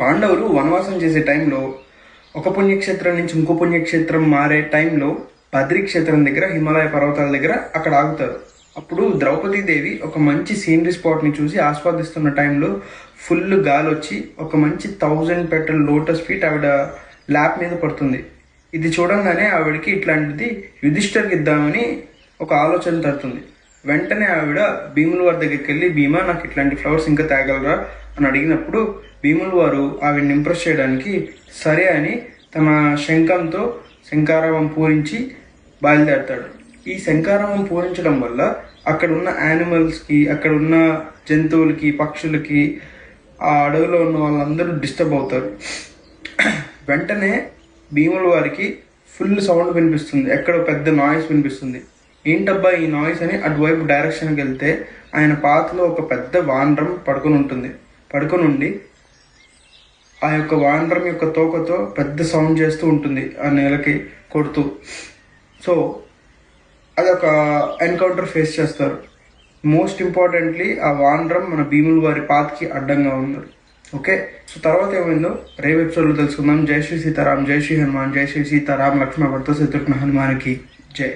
పాండవులు వనవాసం చేసే టైంలో ఒక పుణ్యక్షేత్రం నుంచి ఇంకో పుణ్యక్షేత్రం మారే టైంలో బద్రీ క్షేత్రం దగ్గర హిమాలయ పర్వతాల దగ్గర అక్కడ ఆగుతారు. అప్పుడు ద్రౌపదీ దేవి ఒక మంచి సీనరీ స్పాట్ని చూసి ఆస్వాదిస్తున్న టైంలో ఫుల్ గాలి వచ్చి ఒక మంచి థౌజండ్ పెట్రోల్ లోటస్ ఫీట్ ఆవిడ ల్యాప్ మీద పడుతుంది. ఇది చూడంగానే ఆవిడకి ఇట్లాంటిది యుధిష్ఠర్కి ఇద్దామని ఒక ఆలోచన తడుతుంది. వెంటనే ఆవిడ భీముల వారి దగ్గరికి వెళ్ళి భీమా నాకు ఇట్లాంటి ఫ్లవర్స్ ఇంకా తేగలరా? అని అడిగినప్పుడు భీముల వారు ఆవిడని ఇంప్రెస్ చేయడానికి సరే అని తన శంఖంతో శంకారావం పూరించి బయలుదేరతాడు. ఈ శంకారావం పూరించడం వల్ల అక్కడ ఉన్న యానిమల్స్కి అక్కడ ఉన్న జంతువులకి పక్షులకి ఆ అడవిలో ఉన్న వాళ్ళందరూ డిస్టర్బ్ అవుతారు. వెంటనే భీముల వారికి ఫుల్ సౌండ్ వినిపిస్తుంది. ఎక్కడో పెద్ద నాయిస్ వినిపిస్తుంది. ఏంటబ్బా ఈ నాయిస్ అని అటువైపు డైరెక్షన్కి వెళ్తే ఆయన పాతలో ఒక పెద్ద వానరం పడుకొని ఉంటుంది. పడుకొని ఉండి ఆ యొక్క వానరం యొక్క తోకతో పెద్ద సౌండ్ చేస్తూ ఉంటుంది ఆ నేలకి కొడుతూ. సో అదొక ఎన్కౌంటర్ ఫేస్ చేస్తారు. మోస్ట్ ఇంపార్టెంట్లీ ఆ వానరం మన భీముల వారి పాతకి అడ్డంగా ఉన్నారు ఓకే సో తర్వాత ఏమైందో రేపు ఎపిసోడ్లో తెలుసుకుందాం. జై శ్రీ సీతారాం జై శ్రీ హనుమాన్ జై శ్రీ సీతారాం లక్ష్మణ భర్త శత్రుఘ్న హనుమానికి జై.